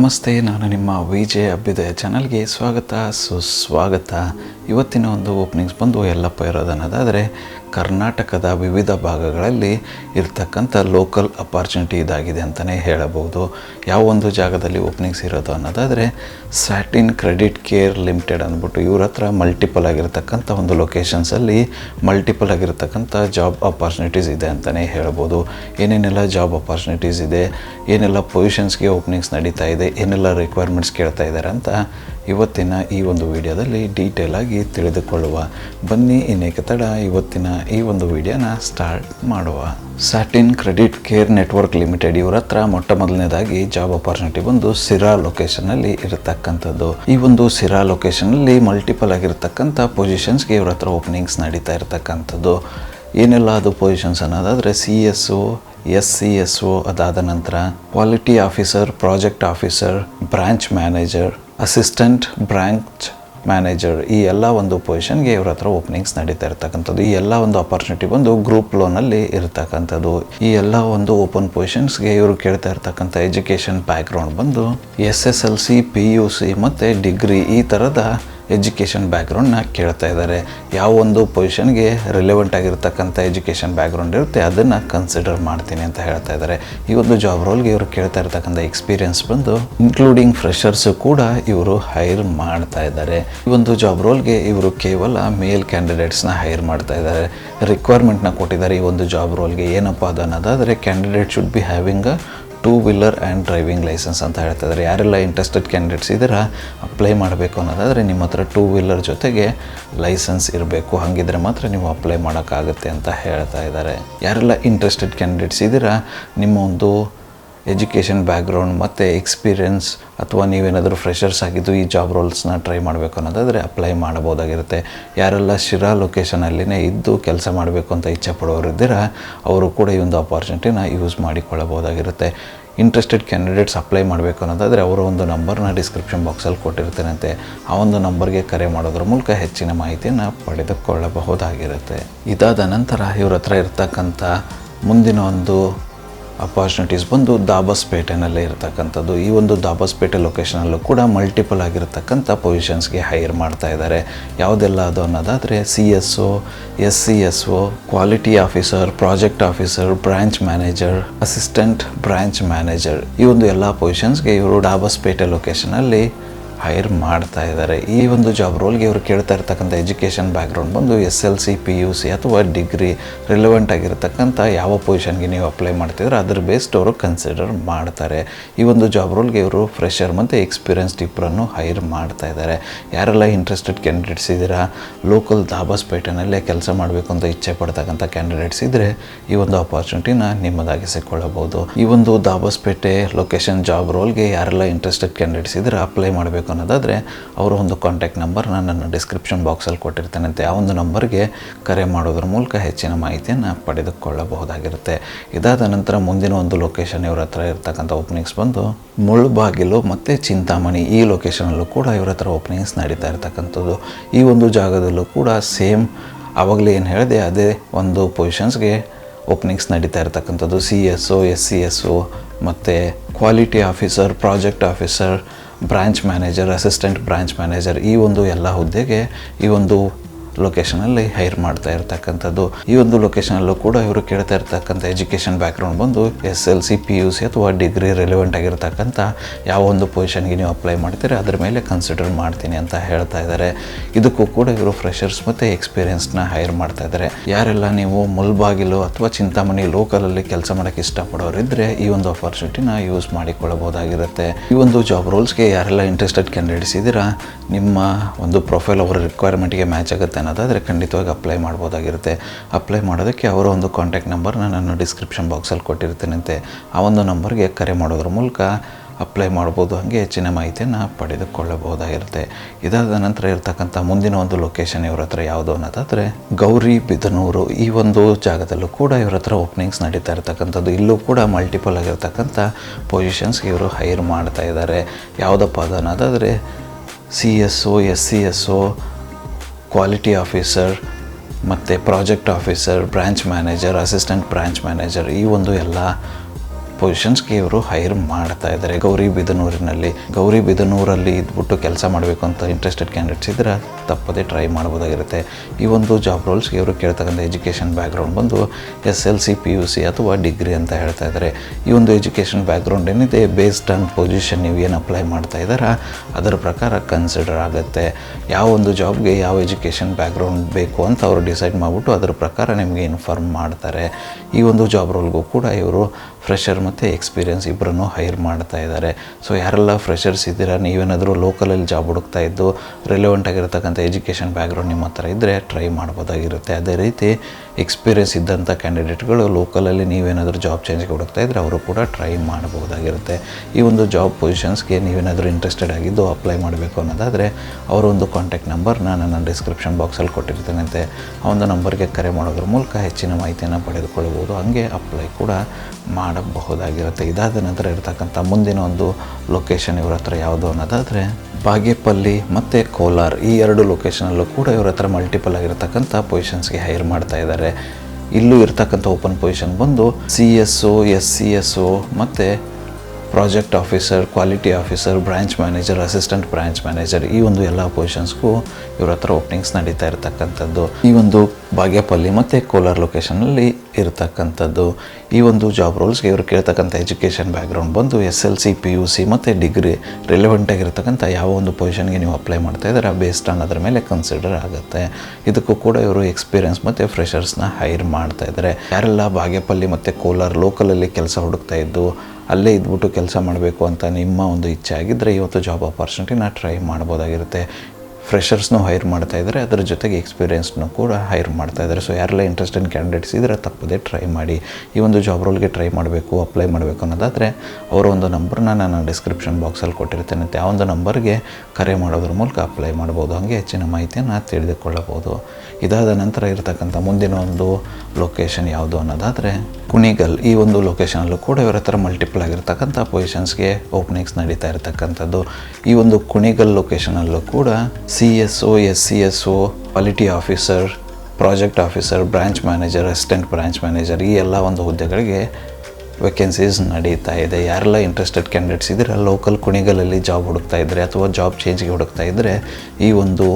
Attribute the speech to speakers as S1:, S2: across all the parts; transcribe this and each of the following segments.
S1: ನಮಸ್ತೆ ನಾನು ನಿಮ್ಮ ವಿಜಯ ಅಭ್ಯುದಯ ಚಾನಲ್ಗೆ ಸ್ವಾಗತ ಸುಸ್ವಾಗತ. ಇವತ್ತಿನ ಒಂದು ಓಪನಿಂಗ್ಸ್ ಬಂದು ಎಲ್ಲಪ್ಪ ಇರೋದನ್ನೋದಾದರೆ ಕರ್ನಾಟಕದ ವಿವಿಧ ಭಾಗಗಳಲ್ಲಿ ಇರ್ತಕ್ಕಂಥ ಲೋಕಲ್ ಅಪಾರ್ಚುನಿಟಿ ಇದಾಗಿದೆ ಅಂತಲೇ ಹೇಳಬಹುದು. ಯಾವ ಒಂದು ಜಾಗದಲ್ಲಿ ಓಪನಿಂಗ್ಸ್ ಇರೋದು ಅನ್ನೋದಾದರೆ ಸ್ಯಾಟಿನ್ ಕ್ರೆಡಿಟ್ ಕೇರ್ ಲಿಮಿಟೆಡ್ ಅಂದ್ಬಿಟ್ಟು ಇವ್ರ ಹತ್ರ ಮಲ್ಟಿಪಲ್ ಆಗಿರ್ತಕ್ಕಂಥ ಒಂದು ಲೊಕೇಶನ್ಸಲ್ಲಿ ಮಲ್ಟಿಪಲ್ ಆಗಿರ್ತಕ್ಕಂಥ ಜಾಬ್ ಅಪಾರ್ಚುನಿಟೀಸ್ ಇದೆ ಅಂತಲೇ ಹೇಳ್ಬೋದು ಏನೇನೆಲ್ಲ ಜಾಬ್ ಅಪಾರ್ಚುನಿಟೀಸ್ ಇದೆ, ಏನೆಲ್ಲ ಪೊಸಿಷನ್ಸ್ಗೆ ಓಪನಿಂಗ್ಸ್ ನಡೀತಾ ಇದೆ, ಏನೆಲ್ಲ ರಿಕ್ವೈರ್ಮೆಂಟ್ಸ್ ಕೇಳ್ತಾ ಇದ್ದಾರೆ ಅಂತ ಇವತ್ತಿನ ಈ ಒಂದು ವಿಡಿಯೋದಲ್ಲಿ ಡೀಟೇಲಾಗಿ ತಿಳಿದುಕೊಳ್ಳುವ. ಬನ್ನಿ, ಇನ್ನೇಕೆ ತಡ, ಇವತ್ತಿನ ಈ ಒಂದು ವಿಡಿಯೋನ ಸ್ಟಾರ್ಟ್ ಮಾಡುವ. Satin credit care network limited ಇವರ ಹತ್ರ ಮೊಟ್ಟ ಮೊದಲನೇದಾಗಿ ಜಾಬ್ ಅಪರ್ಚುನಿಟಿ ಬಂದು ಸಿರಾ ಲೊಕೇಶನ್ ಅಲ್ಲಿ ಇರತಕ್ಕಂಥದ್ದು. ಈ ಒಂದು ಸಿರಾ ಲೊಕೇಶನ್ ಅಲ್ಲಿ ಮಲ್ಟಿಪಲ್ ಆಗಿರ್ತಕ್ಕಂಥ ಪೊಸಿಷನ್ಸ್ಗೆ ಇವ್ರ ಹತ್ರ ಓಪನಿಂಗ್ಸ್ ನಡೀತಾ ಇರತಕ್ಕಂಥದ್ದು. ಏನೆಲ್ಲ ಅದು ಪೊಸಿಷನ್ಸ್ ಅನ್ನೋದಾದ್ರೆ C S O S C S O ಅದಾದ ನಂತರ quality officer project officer branch manager assistant branch manager ಈ ಎಲ್ಲ ಒಂದು ಪೊಸಿಷನ್ಗೆ ಇವ್ರ ಹತ್ರ ಓಪನಿಂಗ್ಸ್ ನಡೀತಾ ಇರ್ತಕ್ಕಂಥದ್ದು. ಈ ಎಲ್ಲ ಒಂದು ಅಪರ್ಚುನಿಟಿ ಬಂದು ಗ್ರೂಪ್ ಲೋನಲ್ಲಿ ಇರ್ತಕ್ಕಂಥದ್ದು. ಈ ಎಲ್ಲ ಒಂದು ಓಪನ್ ಪೊಸಿಷನ್ಸ್ಗೆ ಇವರು ಕೇಳ್ತಾ ಇರ್ತಕ್ಕಂಥ ಎಜುಕೇಷನ್ ಬ್ಯಾಕ್ಗ್ರೌಂಡ್ ಬಂದು S S L C P U C ಮತ್ತು ಡಿಗ್ರಿ ಈ ಥರದ ಎಜುಕೇಷನ್ ಬ್ಯಾಕ್ಗ್ರೌಂಡ್ನ ಕೇಳ್ತಾ ಇದ್ದಾರೆ. ಯಾವ ಒಂದು ಪೊಸಿಷನ್ಗೆ ರಿಲೆವೆಂಟ್ ಆಗಿರ್ತಕ್ಕಂಥ ಎಜುಕೇಷನ್ ಬ್ಯಾಕ್ಗ್ರೌಂಡ್ ಇರುತ್ತೆ, ಅದನ್ನು ಕನ್ಸಿಡರ್ ಮಾಡ್ತೀನಿ ಅಂತ ಹೇಳ್ತಾ ಇದ್ದಾರೆ. ಈ ಒಂದು ಜಾಬ್ ರೋಲ್ಗೆ ಇವರು ಕೇಳ್ತಾ ಇರ್ತಕ್ಕಂಥ ಎಕ್ಸ್ಪೀರಿಯನ್ಸ್ ಬಂದು ಇನ್ಕ್ಲೂಡಿಂಗ್ ಫ್ರೆಷರ್ಸು ಕೂಡ ಇವರು ಹೈರ್ ಮಾಡ್ತಾ ಇದ್ದಾರೆ. ಈ ಒಂದು ಜಾಬ್ ರೋಲ್ಗೆ ಇವರು ಕೇವಲ ಮೇಲ್ ಕ್ಯಾಂಡಿಡೇಟ್ಸ್ನ ಹೈರ್ ಮಾಡ್ತಾ ಇದ್ದಾರೆ. ರಿಕ್ವೈರ್ಮೆಂಟ್ನ ಕೊಟ್ಟಿದ್ದಾರೆ ಈ ಒಂದು ಜಾಬ್ ರೋಲ್ಗೆ ಏನಪ್ಪ ಅದು ಅನ್ನೋದಾದರೆ candidate should be having a two wheeler and driving licence ಅಂತ ಹೇಳ್ತಾ ಇದ್ದಾರೆ ಯಾರೆಲ್ಲ ಇಂಟ್ರೆಸ್ಟೆಡ್ ಕ್ಯಾಂಡಿಡೇಟ್ಸ್ ಇದ್ದೀರಾ ಅಪ್ಲೈ ಮಾಡಬೇಕು ಅನ್ನೋದಾದರೆ ನಿಮ್ಮ ಹತ್ರ ಟೂ ವೀಲರ್ ಜೊತೆಗೆ ಲೈಸೆನ್ಸ್ ಇರಬೇಕು. ಹಾಗಿದ್ರೆ ಮಾತ್ರ ನೀವು ಅಪ್ಲೈ ಮಾಡೋಕ್ಕಾಗುತ್ತೆ ಅಂತ ಹೇಳ್ತಾ ಇದ್ದಾರೆ. ಯಾರೆಲ್ಲ ಇಂಟ್ರೆಸ್ಟೆಡ್ ಕ್ಯಾಂಡಿಡೇಟ್ಸ್ ಇದ್ದೀರಾ, ನಿಮ್ಮ ಒಂದು ಎಜುಕೇಷನ್ ಬ್ಯಾಕ್ಗ್ರೌಂಡ್ ಮತ್ತು ಎಕ್ಸ್ಪೀರಿಯನ್ಸ್ ಅಥವಾ ನೀವೇನಾದರೂ ಫ್ರೆಷರ್ಸ್ ಆಗಿದ್ದು ಈ ಜಾಬ್ ರೋಲ್ಸ್ನ ಟ್ರೈ ಮಾಡಬೇಕು ಅನ್ನೋದಾದರೆ ಅಪ್ಲೈ ಮಾಡ್ಬೋದಾಗಿರುತ್ತೆ ಯಾರೆಲ್ಲ ಶಿರಾ ಲೊಕೇಶನಲ್ಲಿನೇ ಇದ್ದು ಕೆಲಸ ಮಾಡಬೇಕು ಅಂತ ಇಚ್ಛೆ ಪಡೋರಿದ್ದೀರಾ ಅವರು ಕೂಡ ಈ ಒಂದು ಅಪಾರ್ಚುನಿಟಿನ ಯೂಸ್ ಮಾಡಿಕೊಳ್ಳಬಹುದಾಗಿರುತ್ತೆ. ಇಂಟ್ರೆಸ್ಟೆಡ್ ಕ್ಯಾಂಡಿಡೇಟ್ಸ್ ಅಪ್ಲೈ ಮಾಡಬೇಕು ಅನ್ನೋದಾದರೆ ಅವರ ಒಂದು ನಂಬರ್ನ ಡಿಸ್ಕ್ರಿಪ್ಷನ್ ಬಾಕ್ಸಲ್ಲಿ ಕೊಟ್ಟಿರ್ತೇನಂತೆ. ಆ ಒಂದು ನಂಬರ್ಗೆ ಕರೆ ಮಾಡೋದ್ರ ಮೂಲಕ ಹೆಚ್ಚಿನ ಮಾಹಿತಿಯನ್ನು ಪಡೆದುಕೊಳ್ಳಬಹುದಾಗಿರುತ್ತೆ. ಇದಾದ ನಂತರ ಇವ್ರ ಹತ್ರ ಇರ್ತಕ್ಕಂಥ ಮುಂದಿನ ಒಂದು ಅಪಾರ್ಚುನಿಟೀಸ್ ಬಂದು ದಾಬಸ್ಪೇಟೆನಲ್ಲೇ ಇರತಕ್ಕಂಥದ್ದು. ಈ ಒಂದು ದಾಬಸ್ಪೇಟೆ ಲೊಕೇಶನಲ್ಲೂ ಕೂಡ ಮಲ್ಟಿಪಲ್ ಆಗಿರತಕ್ಕಂಥ ಪೊಸಿಷನ್ಸ್ಗೆ ಹೈರ್ ಮಾಡ್ತಾ ಇದ್ದಾರೆ. ಯಾವುದೆಲ್ಲ ಅದು ಅನ್ನೋದಾದರೆ C S O S C S O quality officer project officer branch manager assistant branch manager ಈ ಒಂದು ಎಲ್ಲ ಪೊಸಿಷನ್ಸ್ಗೆ ಇವರು ಡಾಬಸ್ಪೇಟೆ ಲೊಕೇಶನಲ್ಲಿ ಹೈರ್ ಮಾಡ್ತಾ ಇದ್ದಾರೆ. ಈ ಒಂದು ಜಾಬ್ ರೋಲ್ಗೆ ಇವರು ಕೇಳ್ತಾ ಇರ್ತಕ್ಕಂಥ ಎಜುಕೇಷನ್ ಬ್ಯಾಕ್ಗ್ರೌಂಡ್ ಬಂದು S L C P U C ಅಥವಾ ಡಿಗ್ರಿ ರಿಲೆವೆಂಟ್ ಆಗಿರತಕ್ಕಂಥ ಯಾವ ಪೊಸಿಷನ್ಗೆ ನೀವು ಅಪ್ಲೈ ಮಾಡ್ತಿದ್ರೆ ಅದ್ರ ಬೇಸ್ಡ್ ಅವರು ಕನ್ಸಿಡರ್ ಮಾಡ್ತಾರೆ. ಈ ಒಂದು ಜಾಬ್ ರೋಲ್ಗೆ ಇವರು ಫ್ರೆಷರ್ ಮತ್ತು ಎಕ್ಸ್ಪೀರಿಯನ್ಸ್ ಇಬ್ಬರನ್ನು ಹೈರ್ ಮಾಡ್ತಾ ಇದ್ದಾರೆ. ಯಾರೆಲ್ಲ ಇಂಟ್ರೆಸ್ಟೆಡ್ ಕ್ಯಾಂಡಿಡೇಟ್ಸ್ ಇದ್ದೀರಾ ಲೋಕಲ್ ದಾಬಾಸ್ಪೇಟೆನಲ್ಲೇ ಕೆಲಸ ಮಾಡಬೇಕು ಅಂತ ಇಚ್ಛೆ ಪಡ್ತಕ್ಕಂಥ ಕ್ಯಾಂಡಿಡೇಟ್ಸ್ ಇದ್ದರೆ ಈ ಒಂದು ಅಪಾರ್ಚುನಿಟಿನ ನಿಮ್ಮದಾಗಿಸಿಕೊಳ್ಳಬಹುದು ಈ ಒಂದು ದಾಬಾಸ್ಪೇಟೆ ಲೊಕೇಶನ್ ಜಾಬ್ ರೋಲ್ಗೆ ಯಾರೆಲ್ಲ ಇಂಟ್ರೆಸ್ಟೆಡ್ ಕ್ಯಾಂಡಿಡೇಟ್ಸ್ ಇದ್ದರೆ ಅಪ್ಲೈ ಮಾಡಬೇಕು ಅನ್ನೋದಾದರೆ ಅವರ ಒಂದು ಕಾಂಟ್ಯಾಕ್ಟ್ ನಂಬರ್ನ ನನ್ನ ಡಿಸ್ಕ್ರಿಪ್ಷನ್ ಬಾಕ್ಸಲ್ಲಿ ಕೊಟ್ಟಿರ್ತೇನೆ ಆ ಒಂದು ನಂಬರ್ಗೆ ಕರೆ ಮಾಡೋದ್ರ ಮೂಲಕ ಹೆಚ್ಚಿನ ಮಾಹಿತಿಯನ್ನು ಪಡೆದುಕೊಳ್ಳಬಹುದಾಗಿರುತ್ತೆ. ಇದಾದ ನಂತರ ಮುಂದಿನ ಒಂದು ಲೊಕೇಶನ್ ಇವ್ರ ಹತ್ರ ಇರ್ತಕ್ಕಂಥ ಓಪನಿಂಗ್ಸ್ ಬಂದು ಮುಳ್ಳುಬಾಗಿಲು ಮತ್ತು ಚಿಂತಾಮಣಿ ಈ ಲೊಕೇಶನಲ್ಲೂ ಕೂಡ ಇವ್ರ ಹತ್ರ ಓಪನಿಂಗ್ಸ್ ನಡೀತಾ ಇರ್ತಕ್ಕಂಥದ್ದು. ಈ ಒಂದು ಜಾಗದಲ್ಲೂ ಕೂಡ ಸೇಮ್ ಆವಾಗಲೇ ಏನು ಹೇಳಿದೆ, ಅದೇ ಒಂದು ಪೊಸಿಷನ್ಸ್ಗೆ ಓಪನಿಂಗ್ಸ್ ನಡೀತಾ ಇರ್ತಕ್ಕಂಥದ್ದು. C S O S C S O ಮತ್ತು quality officer project officer branch manager assistant branch manager ಈ ಒಂದು ಎಲ್ಲ ಹುದ್ದೆಗೆ ಈ ಒಂದು ಲೊಕೇಶನಲ್ಲಿ ಹೈರ್ ಮಾಡ್ತಾ ಇರ್ತಕ್ಕಂಥದ್ದು. ಈ ಒಂದು ಲೊಕೇಶನಲ್ಲೂ ಕೂಡ ಇವರು ಕೇಳ್ತಾ ಇರ್ತಕ್ಕಂಥ ಎಜುಕೇಷನ್ ಬ್ಯಾಕ್ಗ್ರೌಂಡ್ ಬಂದು S L C P U C ಅಥವಾ ಡಿಗ್ರಿ ರೆಲೆವೆಂಟ್ ಆಗಿರ್ತಕ್ಕಂಥ ಯಾವ ಒಂದು ಪೊಸಿಷನ್ಗೆ ನೀವು ಅಪ್ಲೈ ಮಾಡ್ತೀರಿ, ಅದ್ರ ಮೇಲೆ ಕನ್ಸಿಡರ್ ಮಾಡ್ತೀನಿ ಅಂತ ಹೇಳ್ತಾ ಇದ್ದಾರೆ. ಇದಕ್ಕೂ ಕೂಡ ಇವರು ಫ್ರೆಷರ್ಸ್ ಮತ್ತು ಎಕ್ಸ್ಪೀರಿಯನ್ಸ್ನ ಹೈರ್ ಮಾಡ್ತಾ ಇದ್ದಾರೆ. ಯಾರೆಲ್ಲ ನೀವು ಮುಲ್ಬಾಗಿಲು ಅಥವಾ ಚಿಂತಾಮಣಿ ಲೋಕಲಲ್ಲಿ ಕೆಲಸ ಮಾಡೋಕ್ಕೆ ಇಷ್ಟಪಡೋರಿದ್ದರೆ ಈ ಒಂದು ಅಪಾರ್ಚುನಿಟಿನ ಯೂಸ್ ಮಾಡಿಕೊಳ್ಳಬಹುದಾಗಿರುತ್ತೆ. ಈ ಒಂದು ಜಾಬ್ ರೋಲ್ಸ್ಗೆ ಯಾರೆಲ್ಲ ಇಂಟ್ರೆಸ್ಟೆಡ್ ಕ್ಯಾಂಡಿಡೇಟ್ಸ್ ಇದ್ದೀರಾ, ನಿಮ್ಮ ಒಂದು ಪ್ರೊಫೈಲ್ ಅವರ ರಿಕ್ವೈರ್ಮೆಂಟ್ಗೆ ಮ್ಯಾಚ್ ಆಗುತ್ತೆ ಅನ್ನೋದಾದರೆ ಖಂಡಿತವಾಗಿ ಅಪ್ಲೈ ಮಾಡ್ಬೋದಾಗಿರುತ್ತೆ. ಅಪ್ಲೈ ಮಾಡೋದಕ್ಕೆ ಅವರ ಒಂದು ಕಾಂಟ್ಯಾಕ್ಟ್ ನಂಬರ್ನ ನಾನು ಡಿಸ್ಕ್ರಿಪ್ಷನ್ ಬಾಕ್ಸಲ್ಲಿ ಕೊಟ್ಟಿರ್ತೇನಂತೆ ಆ ಒಂದು ನಂಬರ್ಗೆ ಕರೆ ಮಾಡೋದ್ರ ಮೂಲಕ ಅಪ್ಲೈ ಮಾಡ್ಬೋದು, ಹಾಗೆ ಹೆಚ್ಚಿನ ಮಾಹಿತಿಯನ್ನು ಪಡೆದುಕೊಳ್ಳಬಹುದಾಗಿರುತ್ತೆ. ಇದಾದ ನಂತರ ಇರ್ತಕ್ಕಂಥ ಮುಂದಿನ ಒಂದು ಲೊಕೇಶನ್ ಇವ್ರ ಹತ್ರ ಯಾವುದು ಅನ್ನೋದಾದರೆ ಗೌರಿ ಬಿದನೂರು. ಈ ಒಂದು ಜಾಗದಲ್ಲೂ ಕೂಡ ಇವ್ರ ಹತ್ರ ಓಪನಿಂಗ್ಸ್ ನಡೀತಾ ಇರ್ತಕ್ಕಂಥದ್ದು. ಇಲ್ಲೂ ಕೂಡ ಮಲ್ಟಿಪಲ್ ಆಗಿರ್ತಕ್ಕಂಥ ಪೊಸಿಷನ್ಸ್ಗೆ ಇವರು ಹೈರ್ ಮಾಡ್ತಾ ಇದ್ದಾರೆ ಯಾವುದಪ್ಪ ಅದು ಅನ್ನೋದಾದರೆ C S O S C S O quality officer ಮತ್ತು project officer branch manager assistant branch manager ಈ ಒಂದು ಎಲ್ಲ ಪೊಸಿಷನ್ಸ್ಗೆ ಇವರು ಹೈರ್ ಮಾಡ್ತಾ ಇದ್ದಾರೆ. ಗೌರಿ ಬಿದನೂರಲ್ಲಿ ಇದ್ಬಿಟ್ಟು ಕೆಲಸ ಮಾಡಬೇಕು ಅಂತ ಇಂಟ್ರೆಸ್ಟೆಡ್ ಕ್ಯಾಂಡಿಡೇಟ್ಸ್ ಇದ್ರೆ ತಪ್ಪದೇ ಟ್ರೈ ಮಾಡ್ಬೋದಾಗಿರುತ್ತೆ. ಈ ಒಂದು ಜಾಬ್ ರೋಲ್ಸ್ಗೆ ಇವರು ಕೇಳ್ತಕ್ಕಂಥ ಎಜುಕೇಷನ್ ಬ್ಯಾಕ್ಗ್ರೌಂಡ್ ಬಂದು S L C P U C ಅಥವಾ ಡಿಗ್ರಿ ಅಂತ ಹೇಳ್ತಾ ಇದ್ದಾರೆ. ಈ ಒಂದು ಎಜುಕೇಷನ್ ಬ್ಯಾಕ್ಗ್ರೌಂಡ್ ಏನಿದೆ ಬೇಸ್ಡ್ ಆನ್ ಪೊಸಿಷನ್ ನೀವು ಏನು ಅಪ್ಲೈ ಮಾಡ್ತಾ ಇದ್ದಾರಾ, ಅದರ ಪ್ರಕಾರ ಕನ್ಸಿಡರ್ ಆಗುತ್ತೆ. ಯಾವ ಒಂದು ಜಾಬ್ಗೆ ಯಾವ ಎಜುಕೇಷನ್ ಬ್ಯಾಕ್ಗ್ರೌಂಡ್ ಬೇಕು ಅಂತ ಅವರು ಡಿಸೈಡ್ ಮಾಡಿಬಿಟ್ಟು ಅದರ ಪ್ರಕಾರ ನಿಮಗೆ ಇನ್ಫಾರ್ಮ್ ಮಾಡ್ತಾರೆ. ಈ ಒಂದು ಜಾಬ್ ರೋಲ್ಗೂ ಕೂಡ ಇವರು ಫ್ರೆಷರ್ ಮತ್ತು ಎಕ್ಸ್ಪೀರಿಯನ್ಸ್ ಇಬ್ಬರನ್ನು ಹೈರ್ ಮಾಡ್ತಾ ಇದ್ದಾರೆ. ಸೊ ಯಾರೆಲ್ಲ ಫ್ರೆಷರ್ಸ್ ಇದ್ದೀರಾ, ನೀವೇನಾದರೂ ಲೋಕಲಲ್ಲಿ ಜಾಬ್ ಹುಡುಕ್ತಾ ಇದ್ದು ರಿಲೆವೆಂಟ್ ಆಗಿರತಕ್ಕಂಥ ಎಜುಕೇಷನ್ ಬ್ಯಾಕ್ಗ್ರೌಂಡ್ ನಿಮ್ಮ ಹತ್ರ ಇದ್ದರೆ ಟ್ರೈ ಮಾಡ್ಬೋದಾಗಿರುತ್ತೆ. ಅದೇ ರೀತಿ ಎಕ್ಸ್ಪೀರಿಯನ್ಸ್ ಇದ್ದಂಥ ಕ್ಯಾಂಡಿಡೇಟ್ಗಳು ಲೋಕಲಲ್ಲಿ ನೀವೇನಾದರೂ ಜಾಬ್ ಚೇಂಜ್ಗೆ ಹುಡುಕ್ತಾ ಇದ್ದರೆ ಅವರು ಕೂಡ ಟ್ರೈ ಮಾಡ್ಬೋದಾಗಿರುತ್ತೆ. ಈ ಒಂದು ಜಾಬ್ ಪೊಸಿಷನ್ಸ್ಗೆ ನೀವೇನಾದರೂ ಇಂಟ್ರೆಸ್ಟೆಡ್ ಆಗಿದ್ದು ಅಪ್ಲೈ ಮಾಡಬೇಕು ಅನ್ನೋದಾದರೆ, ಅವರ ಒಂದು ಕಾಂಟ್ಯಾಕ್ಟ್ ನಂಬರ್ನ ನನ್ನ ಡಿಸ್ಕ್ರಿಪ್ಷನ್ ಬಾಕ್ಸಲ್ಲಿ ಕೊಟ್ಟಿರ್ತಾನಂತೆ. ಆ ಒಂದು ನಂಬರ್ಗೆ ಕರೆ ಮಾಡೋದ್ರ ಮೂಲಕ ಹೆಚ್ಚಿನ ಮಾಹಿತಿಯನ್ನು ಪಡೆದುಕೊಳ್ಳಬಹುದು. ಹಾಗೆ ಅಪ್ಲೈ ಕೂಡ ಮಾಡಬಹುದಾಗಿರುತ್ತೆ. ಇದಾದ ನಂತರ ಇರತಕ್ಕಂಥ ಮುಂದಿನ ಒಂದು ಲೊಕೇಶನ್ ಇವ್ರ ಹತ್ರ ಯಾವುದು ಅನ್ನೋದಾದರೆ, ಬಾಗೇಪಲ್ಲಿ ಮತ್ತು ಕೋಲಾರ್ ಈ ಎರಡು ಲೊಕೇಶನಲ್ಲೂ ಕೂಡ ಇವ್ರ ಹತ್ರ ಮಲ್ಟಿಪಲ್ ಆಗಿರತಕ್ಕಂಥ ಪೊಸಿಷನ್ಸ್ಗೆ ಹೈರ್ ಮಾಡ್ತಾ ಇದ್ದಾರೆ ಇಲ್ಲೂ ಇರ್ತಕ್ಕಂಥ ಓಪನ್ ಪೊಸಿಷನ್ ಬಂದು C S O S C S O ಮತ್ತು project officer quality officer branch manager assistant branch manager ಈ ಒಂದು ಎಲ್ಲ ಪೊಸಿಷನ್ಸ್ಗೂ ಇವ್ರ ಹತ್ರ ಓಪನಿಂಗ್ಸ್ ನಡೀತಾ ಇರತಕ್ಕಂಥದ್ದು. ಈ ಒಂದು ಬಾಗೇಪಲ್ಲಿ ಮತ್ತು ಕೋಲಾರ್ ಲೊಕೇಶನಲ್ಲಿ ಇರತಕ್ಕಂಥದ್ದು. ಈ ಒಂದು ಜಾಬ್ ರೋಲ್ಸ್ಗೆ ಇವರು ಕೇಳ್ತಕ್ಕಂಥ ಎಜುಕೇಷನ್ ಬ್ಯಾಕ್ಗ್ರೌಂಡ್ ಬಂದು S L C P U C ಮತ್ತು ಡಿಗ್ರಿ ರಿಲೆವೆಂಟ್ ಆಗಿರ್ತಕ್ಕಂಥ ಯಾವ ಒಂದು ಪೊಸಿಷನ್ಗೆ ನೀವು ಅಪ್ಲೈ ಮಾಡ್ತಾ ಇದ್ದಾರೆ ಬೇಸ್ಡ್ ಆನ್ ಅದರ ಮೇಲೆ ಕನ್ಸಿಡರ್ ಆಗುತ್ತೆ. ಇದಕ್ಕೂ ಕೂಡ ಇವರು ಎಕ್ಸ್ಪೀರಿಯನ್ಸ್ ಮತ್ತು ಫ್ರೆಷರ್ಸ್ನ ಹೈರ್ ಮಾಡ್ತಾ ಇದ್ದಾರೆ. ಯಾರೆಲ್ಲ ಬಾಗೇಪಲ್ಲಿ ಮತ್ತು ಕೋಲಾರ್ ಲೋಕಲಲ್ಲಿ ಕೆಲಸ ಹುಡುಕ್ತಾ ಇದ್ದು ಅಲ್ಲೇ ಇದ್ಬಿಟ್ಟು ಕೆಲಸ ಮಾಡಬೇಕು ಅಂತ ನಿಮ್ಮ ಒಂದು ಇಚ್ಛೆ ಆಗಿದ್ದರೆ ಇವತ್ತು ಜಾಬ್ ಆಪರ್ಚುನಿಟಿನ ಟ್ರೈ ಮಾಡ್ಬೋದಾಗಿರುತ್ತೆ. ಫ್ರೆಷರ್ಸ್ನೂ ಹೈರ್ ಮಾಡ್ತಾ ಇದ್ದಾರೆ ಅದರ ಜೊತೆಗೆ ಎಕ್ಸ್ಪೀರಿಯೆನ್ಸ್ನು ಕೂಡ ಹೈರ್ ಮಾಡ್ತಾ ಇದ್ದಾರೆ ಸೊ ಯಾರೆಲ್ಲ ಇಂಟ್ರೆಸ್ಟೆಡ್ ಕ್ಯಾಂಡಿಡೇಟ್ಸ್ ಇದ್ದರೆ ತಪ್ಪದೇ ಟ್ರೈ ಮಾಡಿ, ಈ ಒಂದು ಜಾಬ್ ರೋಲ್ಗೆ ಟ್ರೈ ಮಾಡಬೇಕು ಅಪ್ಲೈ ಮಾಡಬೇಕು ಅನ್ನೋದಾದರೆ ಅವರ ಒಂದು ನಂಬರ್ನ ನಾನು ಡಿಸ್ಕ್ರಿಪ್ಷನ್ ಬಾಕ್ಸಲ್ಲಿ ಕೊಟ್ಟಿರ್ತೇನೆ. ಆ ಒಂದು ನಂಬರ್ಗೆ ಕರೆ ಮಾಡೋದ್ರ ಮೂಲಕ ಅಪ್ಲೈ ಮಾಡ್ಬೋದು. ಹಾಗೆ ಹೆಚ್ಚಿನ ಮಾಹಿತಿಯನ್ನು ತಿಳಿದುಕೊಳ್ಳಬಹುದು. ಇದಾದ ನಂತರ ಇರತಕ್ಕಂಥ ಮುಂದಿನ ಒಂದು ಲೊಕೇಶನ್ ಯಾವುದು ಅನ್ನೋದಾದರೆ ಕುಣಿಗಲ್. ಈ ಒಂದು ಲೊಕೇಶನಲ್ಲೂ ಕೂಡ ಇವರ ಹತ್ರ ಮಲ್ಟಿಪಲ್ ಆಗಿರ್ತಕ್ಕಂಥ ಪೊಸಿಷನ್ಸ್ಗೆ ಓಪನಿಂಗ್ಸ್ ನಡೀತಾ ಇರತಕ್ಕಂಥದ್ದು. ಈ ಒಂದು ಕುಣಿಗಲ್ ಲೊಕೇಶನಲ್ಲೂ ಕೂಡ C S O S C S O quality officer project officer branch manager assistant branch manager ಈ ಎಲ್ಲ ಒಂದು ಹುದ್ದೆಗಳಿಗೆ ವೇಕೆನ್ಸೀಸ್ ನಡೀತಾ ಇದೆ. ಯಾರೆಲ್ಲ ಇಂಟ್ರೆಸ್ಟೆಡ್ ಕ್ಯಾಂಡಿಡೇಟ್ಸ್ ಇದ್ದರೆ ಲೋಕಲ್ ಕುಣಿಗಲಲ್ಲಿ ಜಾಬ್ ಹುಡುಕ್ತಾ ಇದ್ದರೆ ಅಥವಾ ಜಾಬ್ ಚೇಂಜ್ಗೆ ಹುಡುಕ್ತಾ ಇದ್ದರೆ ಈ ಒಂದು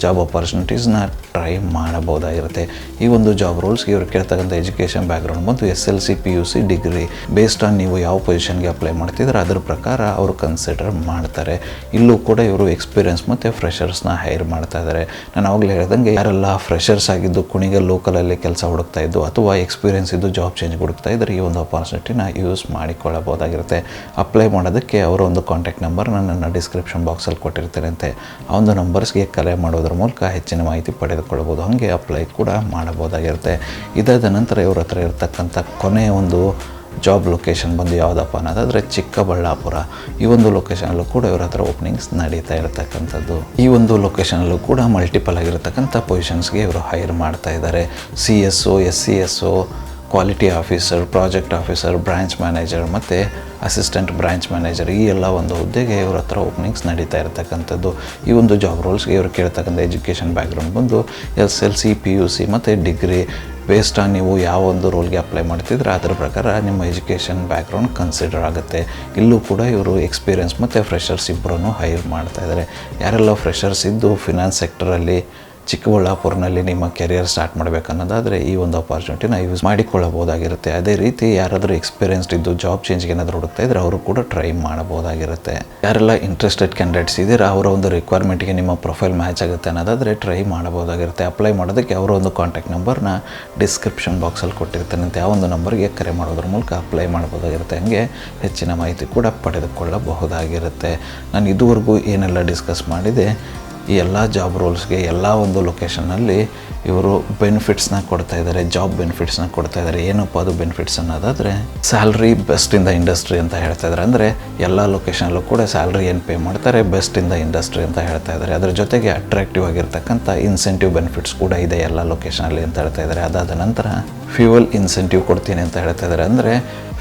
S1: ಜಾಬ್ ಆಪರ್ಚುನಿಟೀಸ್ನ ಟ್ರೈ ಮಾಡಬಹುದಾಗಿರುತ್ತೆ. ಈ ಒಂದು ಜಾಬ್ ರೋಲ್ಸ್ಗೆ ಇವರು ಕೇಳ್ತಕ್ಕಂಥ ಎಜುಕೇಷನ್ ಬ್ಯಾಕ್ಗ್ರೌಂಡ್ ಮತ್ತು S L C P U C degree based on ನೀವು ಯಾವ ಪೊಸಿಷನ್ಗೆ ಅಪ್ಲೈ ಮಾಡ್ತಿದ್ರೆ ಅದರ ಪ್ರಕಾರ ಅವರು ಕನ್ಸಿಡರ್ ಮಾಡ್ತಾರೆ. ಇಲ್ಲೂ ಕೂಡ ಇವರು ಎಕ್ಸ್ಪೀರಿಯನ್ಸ್ ಮತ್ತು ಫ್ರೆಷರ್ಸ್ನ ಹೈರ್ ಮಾಡ್ತಾ ಇದ್ದಾರೆ ನಾನು ಆವಾಗಲೇ ಹೇಳ್ದಂಗೆ ಯಾರೆಲ್ಲ ಫ್ರೆಷರ್ಸ್ ಆಗಿದ್ದು, ಕುಣಿಗೆ ಲೋಕಲಲ್ಲಿ ಕೆಲಸ ಹುಡುಕ್ತಾ ಇದ್ದು, ಅಥವಾ ಎಕ್ಸ್ಪೀರಿಯನ್ಸ್ ಇದ್ದು ಜಾಬ್ ಚೇಂಜ್ ಹುಡುಕ್ತಾ ಇದ್ದರೆ ಈ ಒಂದು ಅಪಾರ್ಚುನಿಟಿನ ಯೂಸ್ ಮಾಡಿಕೊಳ್ಳಬಹುದಾಗಿರುತ್ತೆ. ಅಪ್ಲೈ ಮಾಡೋದಕ್ಕೆ ಅವರ ಒಂದು ಕಾಂಟ್ಯಾಕ್ಟ್ ನಂಬರ್ನ ನನ್ನ ಡಿಸ್ಕ್ರಿಪ್ಷನ್ ಬಾಕ್ಸಲ್ಲಿ ಕೊಟ್ಟಿರ್ತೇನೆ ಅಂತೆ. ಆ ಒಂದು ನಂಬರ್ಸ್ಗೆ ಕರೆ ಮಾಡೋದ್ರ ಮೂಲಕ ಹೆಚ್ಚಿನ ಮಾಹಿತಿ ಪಡೆದುಕೊಳ್ಳಬಹುದು ಹಾಗೆ ಅಪ್ಲೈ ಕೂಡ ಮಾಡಬಹುದಾಗಿರುತ್ತೆ. ಇದಾದ ನಂತರ ಇವ್ರ ಹತ್ರ ಇರತಕ್ಕಂಥ ಕೊನೆಯ ಒಂದು ಜಾಬ್ ಲೊಕೇಶನ್ ಬಂದು ಯಾವುದಪ್ಪ ಅನ್ನೋದಾದರೆ ಚಿಕ್ಕಬಳ್ಳಾಪುರ. ಈ ಒಂದು ಲೊಕೇಶನಲ್ಲೂ ಕೂಡ ಇವರ ಹತ್ರ ಓಪನಿಂಗ್ಸ್ ನಡೀತಾ ಇರತಕ್ಕಂಥದ್ದು. ಈ ಒಂದು ಲೊಕೇಶನಲ್ಲೂ ಕೂಡ ಮಲ್ಟಿಪಲ್ ಆಗಿರತಕ್ಕಂಥ ಪೊಸಿಷನ್ಸ್ಗೆ ಇವರು ಹೈರ್ ಮಾಡ್ತಾ ಇದ್ದಾರೆ. C S O S C S O quality officer project officer branch manager ಮತ್ತು ಅಸಿಸ್ಟೆಂಟ್ ಬ್ರಾಂಚ್ ಮ್ಯಾನೇಜರ್ ಈ ಎಲ್ಲ ಒಂದು ಹುದ್ದೆಗೆ ಇವ್ರ ಹತ್ರ ಓಪನಿಂಗ್ಸ್ ನಡೀತಾ ಇರತಕ್ಕಂಥದ್ದು. ಈ ಒಂದು ಜಾಬ್ ರೋಲ್ಸ್ಗೆ ಇವರು ಕೇಳ್ತಕ್ಕಂಥ ಎಜುಕೇಷನ್ ಬ್ಯಾಕ್ಗ್ರೌಂಡ್ ಬಂದು S L C, P U C ಮತ್ತು ಡಿಗ್ರಿ ಬೇಸ್ಡ್ ಆನ್ ನೀವು ಯಾವ ಒಂದು ರೋಲ್ಗೆ ಅಪ್ಲೈ ಮಾಡ್ತಿದ್ರೆ ಅದರ ಪ್ರಕಾರ ನಿಮ್ಮ ಎಜುಕೇಷನ್ ಬ್ಯಾಕ್ಗ್ರೌಂಡ್ ಕನ್ಸಿಡರ್ ಆಗುತ್ತೆ. ಇಲ್ಲೂ ಕೂಡ ಇವರು ಎಕ್ಸ್ಪೀರಿಯನ್ಸ್ ಮತ್ತು ಫ್ರೆಷರ್ಸ್ ಇಬ್ಬರನ್ನು ಹೈರ್ ಮಾಡ್ತಾ ಇದ್ದಾರೆ ಯಾರೆಲ್ಲ ಫ್ರೆಷರ್ಸ್ ಇದ್ದು ಫಿನಾನ್ಸ್ ಸೆಕ್ಟರಲ್ಲಿ ಚಿಕ್ಕಬಳ್ಳಾಪುರನಲ್ಲಿ ನಿಮ್ಮ ಕೆರಿಯರ್ ಸ್ಟಾರ್ಟ್ ಮಾಡಬೇಕನ್ನೋದಾದರೆ ಈ ಒಂದು ಅಪಾರ್ಚುನಿಟಿನ ಯೂಸ್ ಮಾಡಿಕೊಳ್ಳಬಹುದಾಗಿರುತ್ತೆ. ಅದೇ ರೀತಿ ಯಾರಾದರೂ ಎಕ್ಸ್ಪೀರಿಯನ್ಸ್ಡ್ ಇದ್ದು ಜಾಬ್ ಚೇಂಜ್ಗೆ ಏನಾದರೂ ಹುಡುಕ್ತಾ ಇದ್ದರೆ ಅವರು ಕೂಡ ಟ್ರೈ ಮಾಡಬಹುದಾಗಿರುತ್ತೆ. ಯಾರೆಲ್ಲ ಇಂಟ್ರೆಸ್ಟೆಡ್ ಕ್ಯಾಂಡಿಡೇಟ್ಸ್ ಇದ್ದೀರಾ, ಅವರ ಒಂದು ರಿಕ್ವೈರ್ಮೆಂಟ್ಗೆ ನಿಮ್ಮ ಪ್ರೊಫೈಲ್ ಮ್ಯಾಚ್ ಆಗುತ್ತೆ ಅನ್ನೋದಾದರೆ ಟ್ರೈ ಮಾಡಬಹುದಾಗಿರುತ್ತೆ. ಅಪ್ಲೈ ಮಾಡೋದಕ್ಕೆ ಅವರ ಒಂದು ಕಾಂಟ್ಯಾಕ್ಟ್ ನಂಬರ್ನ ಡಿಸ್ಕ್ರಿಪ್ಷನ್ ಬಾಕ್ಸಲ್ಲಿ ಕೊಟ್ಟಿರ್ತಾನಂತೆ. ಆ ಒಂದು ನಂಬರ್ಗೆ ಕರೆ ಮಾಡೋದ್ರ ಮೂಲಕ ಅಪ್ಲೈ ಮಾಡ್ಬೋದಾಗಿರುತ್ತೆ ಹಂಗೆ ಹೆಚ್ಚಿನ ಮಾಹಿತಿ ಕೂಡ ಪಡೆದುಕೊಳ್ಳಬಹುದಾಗಿರುತ್ತೆ. ನಾನು ಇದುವರೆಗೂ ಏನೆಲ್ಲ ಡಿಸ್ಕಸ್ ಮಾಡಿದೆ ಈ ಎಲ್ಲ ಜಾಬ್ ರೋಲ್ಸ್ಗೆ ಎಲ್ಲ ಒಂದು ಲೊಕೇಶನ್ನಲ್ಲಿ ಇವರು ಬೆನಿಫಿಟ್ಸ್ನ ಕೊಡ್ತಾ ಇದ್ದಾರೆ ಜಾಬ್ ಬೆನಿಫಿಟ್ಸ್ನ ಕೊಡ್ತಾ ಇದ್ದಾರೆ. ಏನಪ್ಪ ಅದು ಬೆನಿಫಿಟ್ಸ್ ಅನ್ನೋದಾದರೆ salary best in the industry ಅಂತ ಹೇಳ್ತಾ ಇದ್ದಾರೆ. ಅಂದರೆ ಎಲ್ಲ ಲೊಕೇಶನಲ್ಲೂ ಕೂಡ ಸ್ಯಾಲ್ರಿ ಏನು ಪೇ ಮಾಡ್ತಾರೆ ಬೆಸ್ಟ್ ಇನ್ ದ ಇಂಡಸ್ಟ್ರಿ ಅಂತ ಹೇಳ್ತಾ ಇದ್ದಾರೆ. ಅದ್ರ ಜೊತೆಗೆ ಅಟ್ರಾಕ್ಟಿವ್ ಆಗಿರ್ತಕ್ಕಂಥ ಇನ್ಸೆಂಟಿವ್ ಬೆನಿಫಿಟ್ಸ್ ಕೂಡ ಇದೆ ಎಲ್ಲ ಲೊಕೇಶನಲ್ಲಿ ಅಂತ ಹೇಳ್ತಾ ಇದ್ದಾರೆ. ಅದಾದ ನಂತರ ಫ್ಯೂಯಲ್ ಇನ್ಸೆಂಟಿವ್ ಕೊಡ್ತೀನಿ ಅಂತ ಹೇಳ್ತಾ ಇದ್ದಾರೆ. ಅಂದರೆ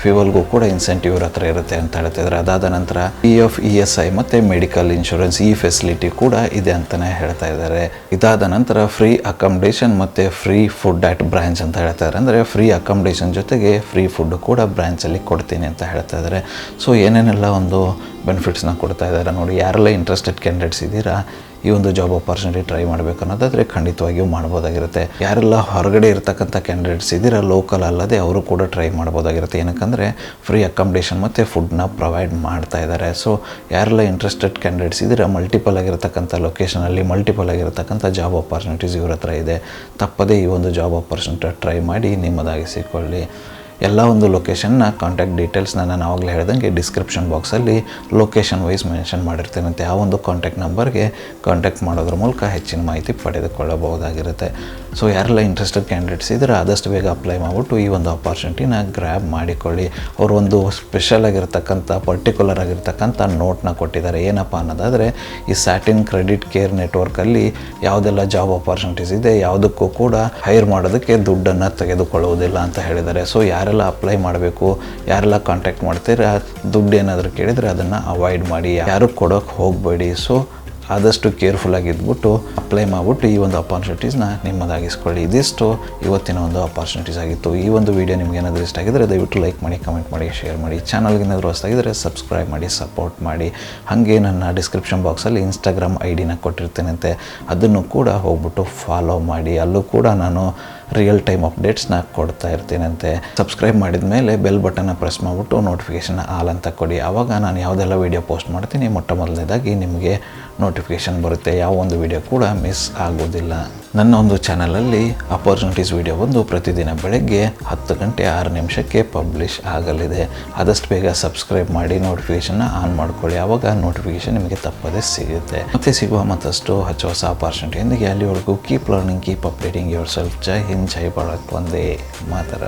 S1: ಫ್ಯೂವಲ್ಗೂ ಕೂಡ ಇನ್ಸೆಂಟಿವ್ ಇವ್ರ ಹತ್ರ ಇರುತ್ತೆ ಅಂತ ಹೇಳ್ತಾ ಇದ್ದಾರೆ. ಅದಾದ ನಂತರ E F E S I ಮತ್ತು ಮೆಡಿಕಲ್ ಇನ್ಶೂರೆನ್ಸ್ ಈ ಫೆಸಿಲಿಟಿ ಕೂಡ ಇದೆ ಅಂತಲೇ ಹೇಳ್ತಾ ಇದ್ದಾರೆ. ಇದಾದ ನಂತರ ಫ್ರೀ ಅಕಾಮಿಡೇಷನ್ ಅಕಾಮಿಡೇಷನ್ ಮತ್ತು ಫ್ರೀ ಫುಡ್ ಆಟ್ ಬ್ರ್ಯಾಂಚ್ ಅಂತ ಹೇಳ್ತಾ ಇದ್ದಾರೆ ಅಂದರೆ ಫ್ರೀ ಅಕಾಮಡೇಷನ್ ಜೊತೆಗೆ ಫ್ರೀ ಫುಡ್ ಕೂಡ ಬ್ರ್ಯಾಂಚಲ್ಲಿ ಕೊಡ್ತೀನಿ ಅಂತ ಹೇಳ್ತಾ ಇದ್ದಾರೆ. ಸೊ ಏನೇನೆಲ್ಲ ಒಂದು ಬೆನಿಫಿಟ್ಸ್ನ ಕೊಡ್ತಾ ಇದ್ದಾರೆ ನೋಡಿ. ಯಾರೆಲ್ಲ ಇಂಟ್ರೆಸ್ಟೆಡ್ ಕ್ಯಾಂಡಿಡೇಟ್ಸ್ ಇದ್ದೀರಾ ಈ ಒಂದು ಜಾಬ್ ಆಪರ್ಚುನಿಟಿ ಟ್ರೈ ಮಾಡಬೇಕು ಅನ್ನೋದಾದರೆ ಖಂಡಿತವಾಗಿಯೂ ಮಾಡ್ಬೋದಾಗಿರುತ್ತೆ. ಯಾರೆಲ್ಲ ಹೊರಗಡೆ ಇರತಕ್ಕಂಥ ಕ್ಯಾಂಡಿಡೇಟ್ಸ್ ಇದ್ದೀರಾ ಲೋಕಲ್ ಅಲ್ಲದೆ ಅವರು ಕೂಡ ಟ್ರೈ ಮಾಡ್ಬೋದಾಗಿರುತ್ತೆ. ಏನಕ್ಕಂದರೆ ಫ್ರೀ ಅಕಾಮಿಡೇಷನ್ ಮತ್ತು ಫುಡ್ನ ಪ್ರೊವೈಡ್ ಮಾಡ್ತಾ ಇದ್ದಾರೆ. ಸೊ ಯಾರೆಲ್ಲ ಇಂಟ್ರೆಸ್ಟೆಡ್ ಕ್ಯಾಂಡಿಡೇಟ್ಸ್ ಇದ್ದೀರಾ ಮಲ್ಟಿಪಲ್ ಆಗಿರತಕ್ಕಂಥ ಲೊಕೇಶನಲ್ಲಿ ಮಲ್ಟಿಪಲ್ ಆಗಿರತಕ್ಕಂಥ ಜಾಬ್ ಅಪರ್ಚುನಿಟೀಸ್ ಇವ್ರ ಹತ್ರ ಇದೆ. ತಪ್ಪದೇ ಈ ಒಂದು ಜಾಬ್ ಆಪರ್ಚುನಿಟಿ ಟ್ರೈ ಮಾಡಿ ನಿಮ್ಮದಾಗಿಸಿಕೊಳ್ಳಿ. ಎಲ್ಲ ಒಂದು ಲೊಕೇಶನ್ನ ಕಾಂಟ್ಯಾಕ್ಟ್ ಡೀಟೇಲ್ಸ್ನ ನಾನು ಆವಾಗಲೇ ಹೇಳ್ದಂಗೆ ಡಿಸ್ಕ್ರಿಪ್ಷನ್ ಬಾಕ್ಸಲ್ಲಿ ಲೊಕೇಶನ್ ವೈಸ್ ಮೆನ್ಷನ್ ಮಾಡಿರ್ತೇನಂತೆ. ಆ ಒಂದು ಕಾಂಟ್ಯಾಕ್ಟ್ ನಂಬರ್ಗೆ ಕಾಂಟ್ಯಾಕ್ಟ್ ಮಾಡೋದ್ರ ಮೂಲಕ ಹೆಚ್ಚಿನ ಮಾಹಿತಿ ಪಡೆದುಕೊಳ್ಳಬಹುದಾಗಿರುತ್ತೆ. ಸೊ ಯಾರೆಲ್ಲ ಇಂಟ್ರೆಸ್ಟೆಡ್ ಕ್ಯಾಂಡಿಡೇಟ್ಸ್ ಇದ್ದರೆ, ಆದಷ್ಟು ಬೇಗ ಅಪ್ಲೈ ಮಾಡಿಬಿಟ್ಟು ಈ ಒಂದು ಅಪಾರ್ಚುನಿಟಿನ ಗ್ರ್ಯಾಬ್ ಮಾಡಿಕೊಳ್ಳಿ. ಅವರು ಒಂದು ಸ್ಪೆಷಲ್ ಆಗಿರ್ತಕ್ಕಂಥ ಪರ್ಟಿಕ್ಯುಲರ್ ಆಗಿರ್ತಕ್ಕಂಥ ನೋಟ್ನ ಕೊಟ್ಟಿದ್ದಾರೆ. ಏನಪ್ಪ ಅನ್ನೋದಾದರೆ, ಈ ಸ್ಯಾಟಿನ್ ಕ್ರೆಡಿಟ್ ಕೇರ್ ನೆಟ್ವರ್ಕಲ್ಲಿ ಯಾವುದೆಲ್ಲ ಜಾಬ್ ಅಪಾರ್ಚುನಿಟೀಸ್ ಇದೆ, ಯಾವುದಕ್ಕೂ ಕೂಡ ಹೈರ್ ಮಾಡೋದಕ್ಕೆ ದುಡ್ಡನ್ನು ತೆಗೆದುಕೊಳ್ಳುವುದಿಲ್ಲ ಅಂತ ಹೇಳಿದ್ದಾರೆ. ಸೊ ಯಾರೆಲ್ಲ ಅಪ್ಲೈ ಮಾಡಬೇಕು, ಯಾರೆಲ್ಲ ಕಾಂಟ್ಯಾಕ್ಟ್ ಮಾಡ್ತೀರಾ, ದುಡ್ಡು ಏನಾದರೂ ಕೇಳಿದರೆ ಅದನ್ನು ಅವಾಯ್ಡ್ ಮಾಡಿ, ಯಾರು ಕೊಡೋಕ್ಕೆ ಹೋಗಬೇಡಿ. ಸೊ ಆದಷ್ಟು ಕೇರ್ಫುಲ್ಲಾಗಿ ಇದ್ಬಿಟ್ಟು ಅಪ್ಲೈ ಮಾಡಿಬಿಟ್ಟು ಈ ಒಂದು ಅಪಾರ್ಚುನಿಟೀಸ್ನ ನಿಮ್ಮದಾಗಿಸ್ಕೊಳ್ಳಿ. ಇದಿಷ್ಟು ಇವತ್ತಿನ ಒಂದು ಅಪಾರ್ಚುನಿಟೀಸ್ ಆಗಿತ್ತು. ಈ ಒಂದು ವಿಡಿಯೋ ನಿಮ್ಗೆ ಏನಾದರೂ ಇಷ್ಟ ಆಗಿದ್ರೆ ದಯವಿಟ್ಟು ಲೈಕ್ ಮಾಡಿ ಕಮೆಂಟ್ ಮಾಡಿ ಶೇರ್ ಮಾಡಿ. ಚಾನಲ್ಗೆ ಏನಾದರೂ ಹೊಸ್ತಾಗಿದ್ದರೆ ಸಬ್ಸ್ಕ್ರೈಬ್ ಮಾಡಿ ಸಪೋರ್ಟ್ ಮಾಡಿ. ಹಾಗೆ ನನ್ನ ಡಿಸ್ಕ್ರಿಪ್ಷನ್ ಬಾಕ್ಸಲ್ಲಿ ಇನ್ಸ್ಟಾಗ್ರಾಮ್ ಐ ಡಿನ ಕೊಟ್ಟಿರ್ತೇನಂತೆ. ಅದನ್ನು ಕೂಡ ಹೋಗ್ಬಿಟ್ಟು ಫಾಲೋ ಮಾಡಿ. ಅಲ್ಲೂ ಕೂಡ ನಾನು ರಿಯಲ್ ಟೈಮ್ ಅಪ್ಡೇಟ್ಸ್ನ ಕೊಡ್ತಾ ಇರ್ತೀನಂತೆ ಸಬ್ಸ್ಕ್ರೈಬ್ ಮಾಡಿದ ಮೇಲೆ ಬೆಲ್ ಬಟನ್ನ ಪ್ರೆಸ್ ಮಾಡಿಬಿಟ್ಟು ನೋಟಿಫಿಕೇಷನ್ ಆಲ್ ಅಂತ ಕೊಡಿ. ಆವಾಗ ನಾನು ಯಾವುದೆಲ್ಲ ವೀಡಿಯೋ ಪೋಸ್ಟ್ ಮಾಡ್ತೀನಿ, ಮೊಟ್ಟ ಮೊದಲನೇದಾಗಿ ನಿಮಗೆ ನೋಟಿಫಿಕೇಷನ್ ಬರುತ್ತೆ, ಯಾವ ಒಂದು ವಿಡಿಯೋ ಕೂಡ ಮಿಸ್ ಆಗೋದಿಲ್ಲ. ನನ್ನ ಒಂದು ಚಾನಲಲ್ಲಿ ಅಪರ್ಚುನಿಟೀಸ್ ವಿಡಿಯೋ ಒಂದು ಪ್ರತಿದಿನ ಬೆಳಗ್ಗೆ ಹತ್ತು ಗಂಟೆ ಆರು ನಿಮಿಷಕ್ಕೆ ಪಬ್ಲಿಷ್ ಆಗಲಿದೆ. ಆದಷ್ಟು ಬೇಗ ಸಬ್ಸ್ಕ್ರೈಬ್ ಮಾಡಿ ನೋಟಿಫಿಕೇಷನ್ನ ಆನ್ ಮಾಡ್ಕೊಳ್ಳಿ. ಆವಾಗ ನೋಟಿಫಿಕೇಷನ್ ನಿಮಗೆ ತಪ್ಪದೇ ಸಿಗುತ್ತೆ. ಮತ್ತೆ ಸಿಗುವ ಮತ್ತಷ್ಟು ಹೊಸ ಹೊಸ ಅಪರ್ಚುನಿಟಿಯೊಂದಿಗೆ ಅಲ್ಲಿವರೆಗೂ keep learning keep updating yourself ಜೈ ಹಿಂದ್, ಜೈ ಬಾಳಕ್ ಒಂದೇ ಮಾತರ.